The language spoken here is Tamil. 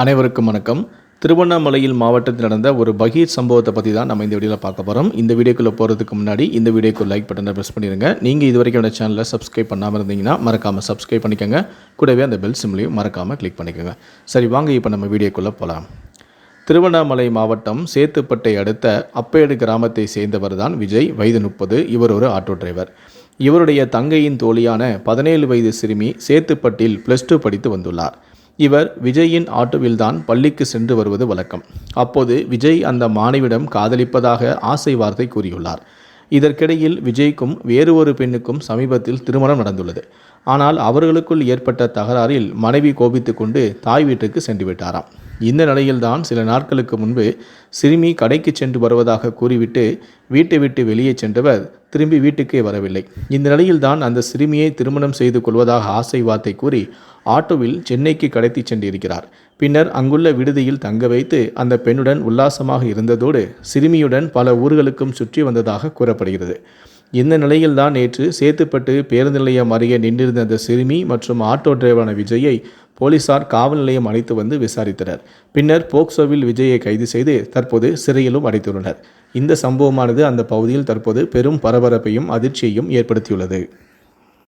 அனைவருக்கும் வணக்கம். திருவண்ணாமலையில் மாவட்டத்தில் நடந்த ஒரு பகீர் சம்பவத்தை பற்றி தான் நம்ம இந்த வீடியோவில் பார்க்க போகிறோம் இந்த வீடியோக்குள்ளே போகிறதுக்கு முன்னாடி இந்த வீடியோக்கு லைக் பட்டனை ப்ரெஸ் பண்ணிடுங்க நீங்கள் இது வரைக்கும் என்னோட சேனலை சப்ஸ்கிரைப் பண்ணாமல் இருந்தீங்கன்னா மறக்காமல் சப்ஸ்கிரைப் பண்ணிக்கோங்க. கூடவே அந்த பெல் சிம்லையும் மறக்காமல் கிளிக் பண்ணிக்கோங்க. சரி வாங்க இப்போ நம்ம வீடியோக்குள்ளே போகலாம் திருவண்ணாமலை மாவட்டம் சேத்துப்பட்டை அடுத்த அப்பேடு கிராமத்தை சேர்ந்தவர் தான் விஜய் வயது முப்பது. இவர் ஒரு ஆட்டோ டிரைவர் இவருடைய தங்கையின் தோழியான பதினேழு வயது சிறுமி சேத்துப்பட்டில் ப்ளஸ் டூ படித்து வந்துள்ளார். இவர் விஜயின் ஆட்டோவில்தான் பள்ளிக்கு சென்று வருவது வழக்கம். அப்போது விஜய் அந்த மாணவியிடம் காதலிப்பதாக ஆசை வார்த்தை கூறியுள்ளார். இதற்கிடையில் விஜய்க்கும் வேறு ஒரு பெண்ணுக்கும் சமீபத்தில் திருமணம் நடந்துள்ளது. ஆனால் அவர்களுக்குள் ஏற்பட்ட தகராறில் மனைவி கோபித்துக்கொண்டு தாய் வீட்டுக்கு சென்று விட்டாராம். இந்த நிலையில்தான் சில நாட்களுக்கு முன்பு சிறுமி கடைக்கு சென்று வருவதாக கூறிவிட்டு வீட்டை விட்டு வெளியே சென்றவர் திரும்பி வீட்டுக்கே வரவில்லை. இந்த நிலையில்தான் அந்த சிறுமியை திருமணம் செய்து கொள்வதாக ஆசை வார்த்தை கூறி ஆட்டோவில் சென்னைக்கு கடத்தி சென்றிருக்கிறார். பின்னர் அங்குள்ள விடுதியில் தங்க வைத்து அந்த பெண்ணுடன் உல்லாசமாக இருந்ததோடு சிறுமியுடன் பல ஊர்களுக்கும் சுற்றி வந்ததாக கூறப்படுகிறது. இந்த நிலையில்தான் நேற்று சேத்துப்பட்டு பேருந்து நிலையம் அருகே நின்றிருந்த அந்த சிறுமி மற்றும் ஆட்டோ டிரைவரான விஜயை போலீசார் காவல் நிலையம் அழைத்து வந்து விசாரித்தனர். பின்னர் போக்சோவில் விஜயை கைது செய்து தற்போது சிறையிலும் அடைத்துள்ளனர். இந்த சம்பவமானது அந்த பகுதியில் தற்போது பெரும் பரபரப்பையும் அதிர்ச்சியையும் ஏற்படுத்தியுள்ளது.